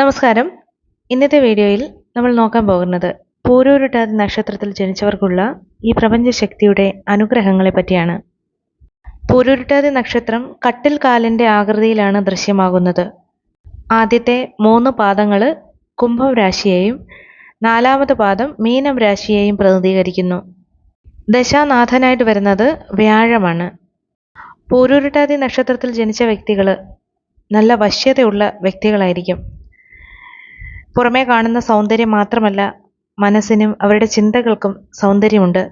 നമസ്കാരം. ഇന്നത്തെ വീഡിയോയിൽ നമ്മൾ നോക്കാൻ പോകുന്നത് പൂരൂരുട്ടാതി നക്ഷത്രത്തിൽ ജനിച്ചവർക്കുള്ള ഈ പ്രപഞ്ചശക്തിയുടെ അനുഗ്രഹങ്ങളെ പറ്റിയാണ്. പൂരൂരുട്ടാതി നക്ഷത്രം കട്ടിൽ കാലിന്റെ ആകൃതിയിലാണ് ദൃശ്യമാകുന്നത്. ആദ്യത്തെ മൂന്ന് പാദങ്ങൾ കുംഭം രാശിയെയും നാലാമത് പാദം മീനം രാശിയെയും പ്രതിനിധീകരിക്കുന്നു. ദശാനാഥനായിട്ട് വരുന്നത് വ്യാഴമാണ്. പൂരൂരുട്ടാതി നക്ഷത്രത്തിൽ ജനിച്ച വ്യക്തികൾ നല്ല വശ്യതയുള്ള വ്യക്തികളായിരിക്കും. പുറമേ കാണുന്ന സൗന്ദര്യം മാത്രമല്ല മനസ്സിനും അവരുടെ ചിന്തകൾക്കും സൗന്ദര്യമുണ്ട്.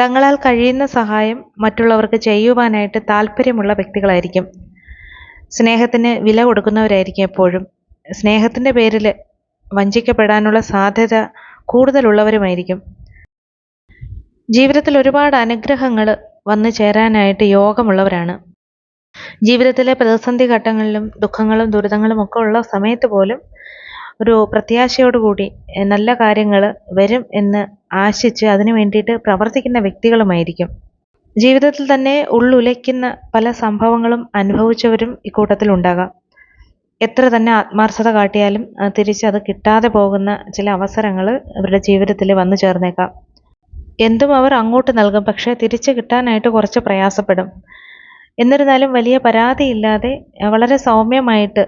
തങ്ങളാൽ കഴിയുന്ന സഹായം മറ്റുള്ളവർക്ക് ചെയ്യുവാനായിട്ട് താല്പര്യമുള്ള വ്യക്തികളായിരിക്കും. സ്നേഹത്തിന് വില കൊടുക്കുന്നവരായിരിക്കും എപ്പോഴും. സ്നേഹത്തിന്റെ പേരിൽ വഞ്ചിക്കപ്പെടാനുള്ള സാധ്യത കൂടുതലുള്ളവരുമായിരിക്കും. ജീവിതത്തിൽ ഒരുപാട് അനുഗ്രഹങ്ങൾ വന്നു ചേരാനായിട്ട് യോഗമുള്ളവരാണ്. ജീവിതത്തിലെ പ്രതിസന്ധി ഘട്ടങ്ങളിലും ദുഃഖങ്ങളും ദുരിതങ്ങളും ഒക്കെ ഉള്ള സമയത്ത് പോലും ഒരു പ്രത്യാശയോടുകൂടി നല്ല കാര്യങ്ങൾ വരും എന്ന് ആശിച്ച് അതിനു വേണ്ടിയിട്ട് പ്രവർത്തിക്കുന്ന വ്യക്തികളുമായിരിക്കും. ജീവിതത്തിൽ തന്നെ ഉള്ളുലയ്ക്കുന്ന പല സംഭവങ്ങളും അനുഭവിച്ചവരും ഇക്കൂട്ടത്തിൽ ഉണ്ടാകാം. എത്ര തന്നെ ആത്മാർത്ഥത കാട്ടിയാലും തിരിച്ച് അത് കിട്ടാതെ പോകുന്ന ചില അവസരങ്ങൾ അവരുടെ ജീവിതത്തിൽ വന്നു ചേർന്നേക്കാം. എന്തും അവർ അങ്ങോട്ട് നൽകും പക്ഷേ തിരിച്ചു കിട്ടാനായിട്ട് കുറച്ച് പ്രയാസപ്പെടും. എന്നിരുന്നാലും വലിയ പരാതിയില്ലാതെ വളരെ സൗമ്യമായിട്ട്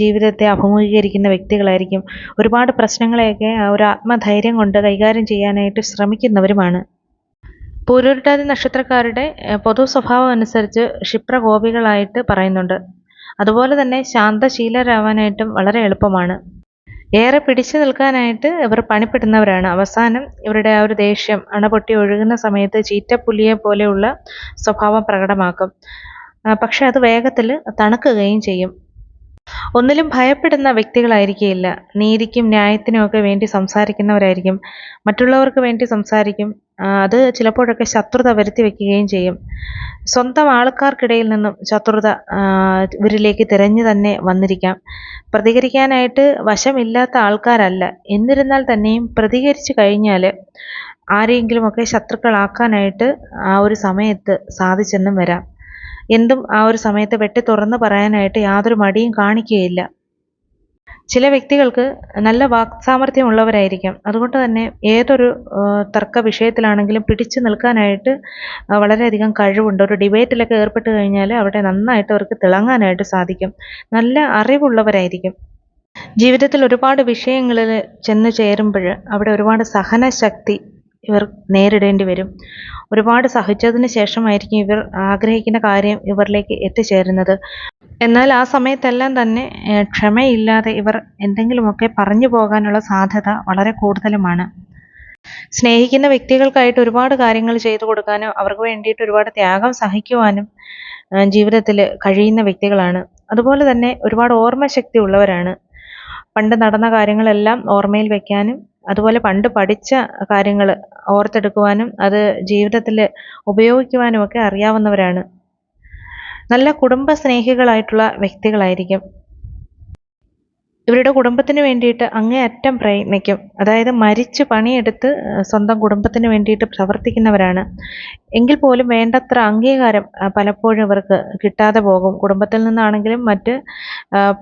ജീവിതത്തെ അഭിമുഖീകരിക്കുന്ന വ്യക്തികളായിരിക്കും. ഒരുപാട് പ്രശ്നങ്ങളെയൊക്കെ ഒരു ആത്മധൈര്യം കൊണ്ട് കൈകാര്യം ചെയ്യാനായിട്ട് ശ്രമിക്കുന്നവരുമാണ്. പൂരുരുട്ടാതി നക്ഷത്രക്കാരുടെ പൊതു സ്വഭാവം അനുസരിച്ച് ക്ഷിപ്രകോപികളായിട്ട് പറയുന്നുണ്ട്. അതുപോലെ തന്നെ ശാന്തശീലരാവാനായിട്ടും വളരെ എളുപ്പമാണ്. ഏറെ പിടിച്ചു നിൽക്കാനായിട്ട് ഇവർ പണിപ്പെടുന്നവരാണ്. അവസാനം ഇവരുടെ ആ ഒരു ദേഷ്യം അണപൊട്ടി ഒഴുകുന്ന സമയത്ത് ചീറ്റപ്പുലിയെ പോലെയുള്ള സ്വഭാവം പ്രകടമാക്കും. പക്ഷെ അത് വേഗത്തിൽ തണുക്കുകയും ചെയ്യും. ഒന്നിലും ഭയപ്പെടുന്ന വ്യക്തികളായിരിക്കില്ല നീതിക്കും ന്യായത്തിനും ഒക്കെ വേണ്ടി സംസാരിക്കുന്നവരായിരിക്കും. മറ്റുള്ളവർക്ക് വേണ്ടി സംസാരിക്കും. അത് ചിലപ്പോഴൊക്കെ ശത്രുത വരുത്തി വെക്കുകയും ചെയ്യും. സ്വന്തം ആൾക്കാർക്കിടയിൽ നിന്നും ശത്രുത ഇവരിലേക്ക് തിരഞ്ഞു തന്നെ വന്നിരിക്കാം. പ്രതികരിക്കാനായിട്ട് വശമില്ലാത്ത ആൾക്കാരല്ല. എന്നിരുന്നാൽ തന്നെയും പ്രതികരിച്ചു കഴിഞ്ഞാൽ ആരെയെങ്കിലുമൊക്കെ ശത്രുക്കളാക്കാനായിട്ട് ആ ഒരു സമയത്ത് സാധിച്ചെന്നും വരാം. എന്തും ആ ഒരു സമയത്ത് വെട്ടി തുറന്ന് പറയാനായിട്ട് യാതൊരു മടിയും കാണിക്കുകയില്ല. ചില വ്യക്തികൾക്ക് നല്ല വാക്സാമർഥ്യം ഉള്ളവരായിരിക്കാം അതുകൊണ്ട് തന്നെ ഏതൊരു തർക്ക വിഷയത്തിലാണെങ്കിലും പിടിച്ചു നിൽക്കാനായിട്ട് വളരെയധികം കഴിവുണ്ട്. ഒരു ഡിബേറ്റിലൊക്കെ ഏർപ്പെട്ട് കഴിഞ്ഞാൽ അവിടെ നന്നായിട്ട് അവർക്ക് തിളങ്ങാനായിട്ട് സാധിക്കും. നല്ല അറിവുള്ളവരായിരിക്കും. ജീവിതത്തിൽ ഒരുപാട് വിഷയങ്ങളിൽ ചെന്ന് ചേരുമ്പോൾ അവിടെ ഒരുപാട് സഹനശക്തി ഇവർ നേരിടേണ്ടി വരും. ഒരുപാട് സഹിച്ചതിന് ശേഷമായിരിക്കും ഇവർ ആഗ്രഹിക്കുന്ന കാര്യം ഇവരിലേക്ക് എത്തിച്ചേരുന്നത്. എന്നാൽ ആ സമയത്തെല്ലാം തന്നെ ക്ഷമയില്ലാതെ ഇവർ എന്തെങ്കിലുമൊക്കെ പറഞ്ഞു പോകാനുള്ള സാധ്യത വളരെ കൂടുതലുമാണ്. സ്നേഹിക്കുന്ന വ്യക്തികൾക്കായിട്ട് ഒരുപാട് കാര്യങ്ങൾ ചെയ്തു കൊടുക്കാനും അവർക്ക് വേണ്ടിയിട്ട് ഒരുപാട് ത്യാഗം സഹിക്കുവാനും ജീവിതത്തിൽ കഴിയുന്ന വ്യക്തികളാണ്. അതുപോലെ തന്നെ ഒരുപാട് ഓർമ്മശക്തി ഉള്ളവരാണ്. പണ്ട് നടന്ന കാര്യങ്ങളെല്ലാം ഓർമ്മയിൽ വെക്കാനും അതുപോലെ പണ്ട് പഠിച്ച കാര്യങ്ങൾ ഓർത്തെടുക്കുവാനും അത് ജീവിതത്തിൽ ഉപയോഗിക്കുവാനും ഒക്കെ അറിയാവുന്നവരാണ്. നല്ല കുടുംബ സ്നേഹികളായിട്ടുള്ള വ്യക്തികളായിരിക്കും. ഇവരുടെ കുടുംബത്തിന് വേണ്ടിയിട്ട് അങ്ങേയറ്റം പ്രയത്നിക്കും. അതായത് മരിച്ച് പണിയെടുത്ത് സ്വന്തം കുടുംബത്തിന് വേണ്ടിയിട്ട് പ്രവർത്തിക്കുന്നവരാണ്. എങ്കിൽ പോലും വേണ്ടത്ര അംഗീകാരം പലപ്പോഴും ഇവർക്ക് കിട്ടാതെ പോകും. കുടുംബത്തിൽ നിന്നാണെങ്കിലും മറ്റ്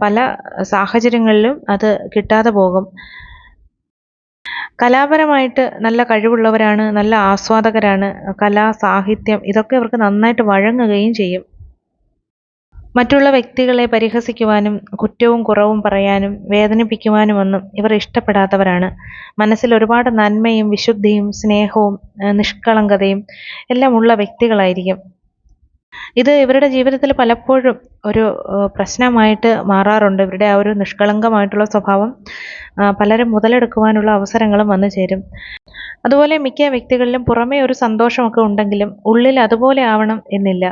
പല സാഹചര്യങ്ങളിലും അത് കിട്ടാതെ പോകും. കലാപരമായിട്ട് നല്ല കഴിവുള്ളവരാണ് നല്ല ആസ്വാദകരാണ് കല സാഹിത്യം ഇതൊക്കെ അവർക്ക് നന്നായിട്ട് വഴങ്ങുകയും ചെയ്യും. മറ്റുള്ള വ്യക്തികളെ പരിഹസിക്കുവാനും കുറ്റവും കുറവും പറയാനും വേദനിപ്പിക്കുവാനുമൊന്നും ഇവർ ഇഷ്ടപ്പെടാത്തവരാണ്. മനസ്സിൽ ഒരുപാട് നന്മയും വിശുദ്ധിയും സ്നേഹവും നിഷ്കളങ്കതയും എല്ലാം ഉള്ള വ്യക്തികളായിരിക്കും. ഇത് ഇവരുടെ ജീവിതത്തിൽ പലപ്പോഴും ഒരു പ്രശ്നമായിട്ട് മാറാറുണ്ട്. ഇവരുടെ ആ ഒരു നിഷ്കളങ്കമായിട്ടുള്ള സ്വഭാവം പലരും മുതലെടുക്കുവാനുള്ള അവസരങ്ങളും വന്നു ചേരും. അതുപോലെ മിക്ക വ്യക്തികളിലും പുറമേ ഒരു സന്തോഷമൊക്കെ ഉണ്ടെങ്കിലും ഉള്ളിൽ അതുപോലെ ആവണം എന്നില്ല.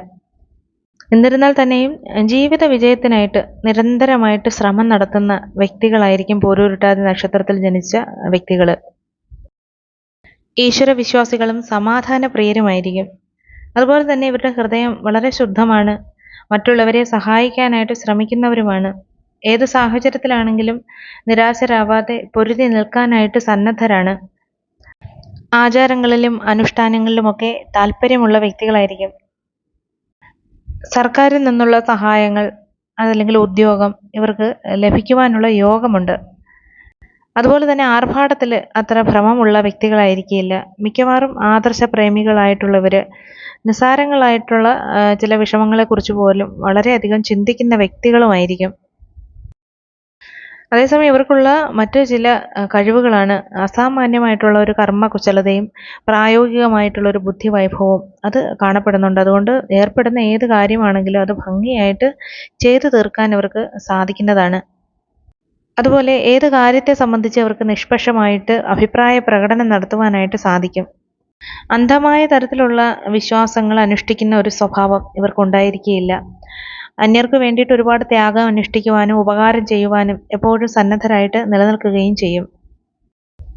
എന്നിരുന്നാൽ തന്നെയും ജീവിത വിജയത്തിനായിട്ട് നിരന്തരമായിട്ട് ശ്രമം നടത്തുന്ന വ്യക്തികളായിരിക്കും പോരൂരുട്ടാതി നക്ഷത്രത്തിൽ ജനിച്ച വ്യക്തികൾ ഈശ്വര വിശ്വാസികളും സമാധാന പ്രിയരുമായിരിക്കും അതുപോലെ തന്നെ ഇവരുടെ ഹൃദയം വളരെ ശുദ്ധമാണ്. മറ്റുള്ളവരെ സഹായിക്കാനായിട്ട് ശ്രമിക്കുന്നവരുമാണ്. ഏത് സാഹചര്യത്തിലാണെങ്കിലും നിരാശരാവാതെ പൊരുതി നിൽക്കാനായിട്ട് സന്നദ്ധരാണ്. ആചാരങ്ങളിലും അനുഷ്ഠാനങ്ങളിലുമൊക്കെ താല്പര്യമുള്ള വ്യക്തികളായിരിക്കും. സർക്കാരിൽ നിന്നുള്ള സഹായങ്ങൾ അതല്ലെങ്കിൽ ഉദ്യോഗം ഇവർക്ക് ലഭിക്കുവാനുള്ള യോഗമുണ്ട്. അതുപോലെ തന്നെ ആർഭാടത്തിൽ അത്ര ഭ്രമമുള്ള വ്യക്തികളായിരിക്കില്ല. മിക്കവാറും ആദർശ പ്രേമികളായിട്ടുള്ളവർ നിസ്സാരങ്ങളായിട്ടുള്ള ചില വിഷമങ്ങളെക്കുറിച്ച് പോലും വളരെയധികം ചിന്തിക്കുന്ന വ്യക്തികളുമായിരിക്കും. അതേസമയം ഇവർക്കുള്ള മറ്റു ചില കഴിവുകളാണ് അസാമാന്യമായിട്ടുള്ള ഒരു കർമ്മ കുശലതയും പ്രായോഗികമായിട്ടുള്ള ഒരു ബുദ്ധി വൈഭവവും അത് കാണപ്പെടുന്നുണ്ട്. അതുകൊണ്ട് ഏർപ്പെടുന്ന ഏത് കാര്യമാണെങ്കിലും അത് ഭംഗിയായിട്ട് ചെയ്തു തീർക്കാൻ ഇവർക്ക് സാധിക്കുന്നതാണ്. അതുപോലെ ഏത് കാര്യത്തെ സംബന്ധിച്ച് അവർക്ക് നിഷ്പക്ഷമായിട്ട് അഭിപ്രായ പ്രകടനം നടത്തുവാനായിട്ട് സാധിക്കും? അന്ധമായ തരത്തിലുള്ള വിശ്വാസങ്ങൾ അനുഷ്ഠിക്കുന്ന ഒരു സ്വഭാവം ഇവർക്കുണ്ടായിരിക്കുകയില്ല അന്യർക്ക് വേണ്ടിയിട്ട് ഒരുപാട് ത്യാഗം അനുഷ്ഠിക്കുവാനും ഉപകാരം ചെയ്യുവാനും എപ്പോഴും സന്നദ്ധരായിട്ട് നിലനിൽക്കുകയും ചെയ്യും.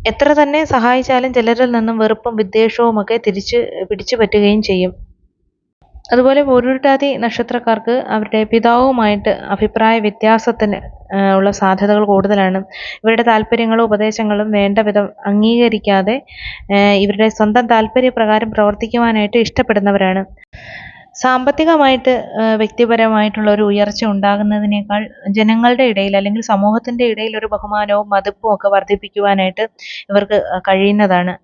എത്ര തന്നെ സഹായിച്ചാലും ചിലരിൽ നിന്നും വെറുപ്പും വിദ്വേഷവും ഒക്കെ തിരിച്ച് പിടിച്ചു പറ്റുകയും ചെയ്യും. അതുപോലെ പൂരുരുട്ടാതി നക്ഷത്രക്കാർക്ക് അവരുടെ പിതാവുമായിട്ട് അഭിപ്രായ വ്യത്യാസത്തിന് ഉള്ള സാധ്യതകൾ കൂടുതലാണ്. ഇവരുടെ താല്പര്യങ്ങളും ഉപദേശങ്ങളും വേണ്ട വിധം അംഗീകരിക്കാതെ ഇവരുടെ സ്വന്തം താല്പര്യപ്രകാരം പ്രവർത്തിക്കുവാനായിട്ട് ഇഷ്ടപ്പെടുന്നവരാണ്. സാമ്പത്തികമായിട്ട് വ്യക്തിപരമായിട്ടുള്ള ഒരു ഉയർച്ച ഉണ്ടാകുന്നതിനേക്കാൾ ജനങ്ങളുടെ ഇടയിൽ അല്ലെങ്കിൽ സമൂഹത്തിന്റെ ഇടയിൽ ഒരു ബഹുമാനവും മതിപ്പും ഒക്കെ വർദ്ധിപ്പിക്കുവാനായിട്ട് ഇവർക്ക് കഴിയുന്നതാണ്.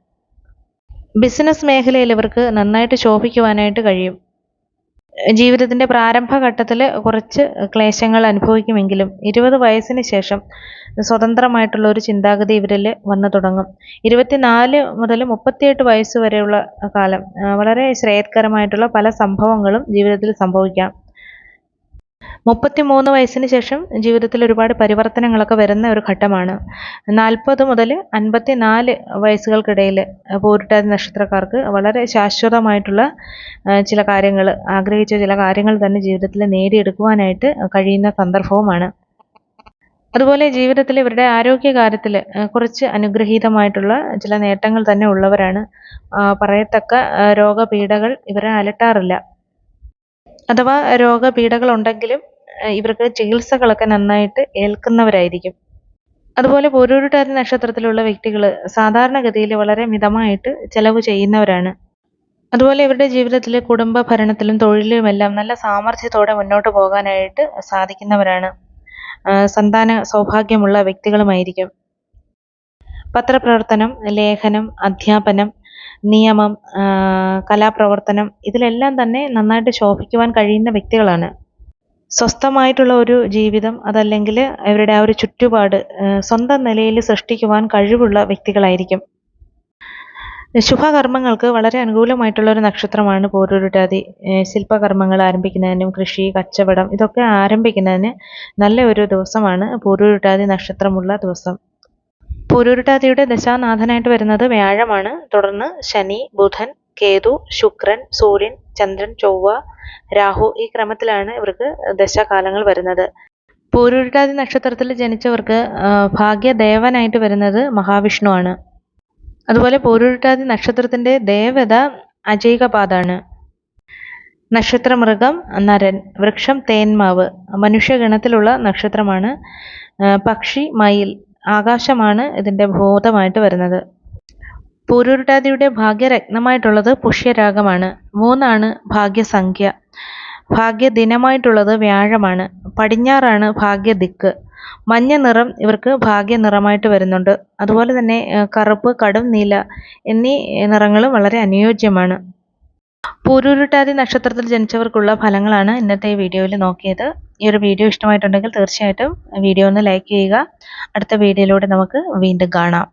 ബിസിനസ് മേഖലയിൽ ഇവർക്ക് നന്നായിട്ട് ശോഭിക്കുവാനായിട്ട് കഴിയും. ജീവിതത്തിന്റെ പ്രാരംഭഘട്ടത്തിൽ കുറച്ച് ക്ലേശങ്ങൾ അനുഭവിക്കുമെങ്കിലും ഇരുപത് വയസ്സിന് ശേഷം സ്വതന്ത്രമായിട്ടുള്ള ഒരു ചിന്താഗതി ഇവരിൽ വന്നു തുടങ്ങും. ഇരുപത്തിനാല് മുതൽ മുപ്പത്തിയെട്ട് വയസ്സ് വരെയുള്ള കാലം വളരെ ശ്രേയസ്കരമായിട്ടുള്ള പല സംഭവങ്ങളും ജീവിതത്തിൽ സംഭവിക്കാം. മുപ്പത്തിമൂന്ന് വയസ്സിന് ശേഷം ജീവിതത്തിൽ ഒരുപാട് പരിവർത്തനങ്ങളൊക്കെ വരുന്ന ഒരു ഘട്ടമാണ്. നാൽപ്പത് മുതൽ അൻപത്തി നാല് വയസ്സുകൾക്കിടയിൽ പൂരിട്ടാതി നക്ഷത്രക്കാർക്ക് വളരെ ശാശ്വതമായിട്ടുള്ള ചില കാര്യങ്ങൾ ആഗ്രഹിച്ച ചില കാര്യങ്ങൾ തന്നെ ജീവിതത്തിൽ നേടിയെടുക്കുവാനായിട്ട് കഴിയുന്ന സന്ദർഭവുമാണ്. അതുപോലെ ജീവിതത്തിൽ ഇവരുടെ ആരോഗ്യകാര്യത്തിൽ കുറച്ച് അനുഗ്രഹീതമായിട്ടുള്ള ചില നേട്ടങ്ങൾ തന്നെ ഉള്ളവരാണ്. പറയത്തക്ക രോഗപീഠകൾ ഇവരെ അലട്ടാറില്ല. അഥവാ രോഗപീഠകളുണ്ടെങ്കിലും ഇവർക്ക് ചികിത്സകളൊക്കെ നന്നായിട്ട് ഏൽക്കുന്നവരായിരിക്കും. അതുപോലെ പൂരൂരുട്ടാതി നക്ഷത്രത്തിലുള്ള വ്യക്തികൾ സാധാരണഗതിയിൽ വളരെ മിതമായിട്ട് ചെലവ് ചെയ്യുന്നവരാണ്. അതുപോലെ ഇവരുടെ ജീവിതത്തിൽ കുടുംബ ഭരണത്തിലും തൊഴിലുമെല്ലാം നല്ല സാമർഥ്യത്തോടെ മുന്നോട്ട് പോകാനായിട്ട് സാധിക്കുന്നവരാണ്. സന്താന സൗഭാഗ്യമുള്ള വ്യക്തികളുമായിരിക്കും. പത്രപ്രവർത്തനം ലേഖനം അധ്യാപനം നിയമം കലാപ്രവർത്തനം ഇതിലെല്ലാം തന്നെ നന്നായിട്ട് ശോഭിക്കുവാൻ കഴിയുന്ന വ്യക്തികളാണ്. സ്വസ്ഥമായിട്ടുള്ള ഒരു ജീവിതം അതല്ലെങ്കിൽ അവരുടെ ആ ഒരു ചുറ്റുപാട് സ്വന്തം നിലയിൽ സൃഷ്ടിക്കുവാൻ കഴിവുള്ള വ്യക്തികളായിരിക്കും. ശുഭകർമ്മങ്ങൾക്ക് വളരെ അനുകൂലമായിട്ടുള്ള ഒരു നക്ഷത്രമാണ് പോരൂരുട്ടാതി. ശില്പകർമ്മങ്ങൾ ആരംഭിക്കുന്നതിനും കൃഷി കച്ചവടം ഇതൊക്കെ ആരംഭിക്കുന്നതിന് നല്ല ഒരു ദിവസമാണ് പോരൂരുട്ടാതി നക്ഷത്രമുള്ള ദിവസം. പോരൂരുട്ടാതിയുടെ ദശാനാഥനായിട്ട് വരുന്നത് വ്യാഴമാണ്. തുടർന്ന് ശനി ബുധൻ കേതു ശുക്രൻ സൂര്യൻ ചന്ദ്രൻ ചൊവ്വ രാഹു ഈ ക്രമത്തിലാണ് ഇവർക്ക് ദശകാലങ്ങൾ വരുന്നത്. പൂരുരുട്ടാതി നക്ഷത്രത്തിൽ ജനിച്ചവർക്ക് ഭാഗ്യദേവനായിട്ട് വരുന്നത് മഹാവിഷ്ണു ആണ്. അതുപോലെ പൂരുരുട്ടാതി നക്ഷത്രത്തിന്റെ ദേവത അജൈകപാതാണ് നക്ഷത്രമൃഗം നരൻ വൃക്ഷം തേന്മാവ് മനുഷ്യഗണത്തിലുള്ള നക്ഷത്രമാണ് പക്ഷി മയിൽ ആകാശമാണ് ഇതിന്റെ ഭൂതമായിട്ട് വരുന്നത്. പൂരുരുട്ടാതിയുടെ ഭാഗ്യരത്നമായിട്ടുള്ളത് പുഷ്യരാഗമാണ്. മൂന്നാണ് ഭാഗ്യസംഖ്യ. ഭാഗ്യദിനമായിട്ടുള്ളത് വ്യാഴമാണ്. പടിഞ്ഞാറാണ് ഭാഗ്യദിക്ക്. മഞ്ഞ നിറം ഇവർക്ക് ഭാഗ്യനിറമായിട്ട് വരുന്നുണ്ട്. അതുപോലെ തന്നെ കറുപ്പ് കടും നീല എന്നീ നിറങ്ങളും വളരെ അനുയോജ്യമാണ്. പൂരൂരുട്ടാതി നക്ഷത്രത്തിൽ ജനിച്ചവർക്കുള്ള ഫലങ്ങളാണ് ഇന്നത്തെ വീഡിയോയിൽ നോക്കിയത്. ഈ ഒരു വീഡിയോ ഇഷ്ടമായിട്ടുണ്ടെങ്കിൽ തീർച്ചയായിട്ടും വീഡിയോ ഒന്ന് ലൈക്ക് ചെയ്യുക. അടുത്ത വീഡിയോയിലൂടെ നമുക്ക് വീണ്ടും കാണാം.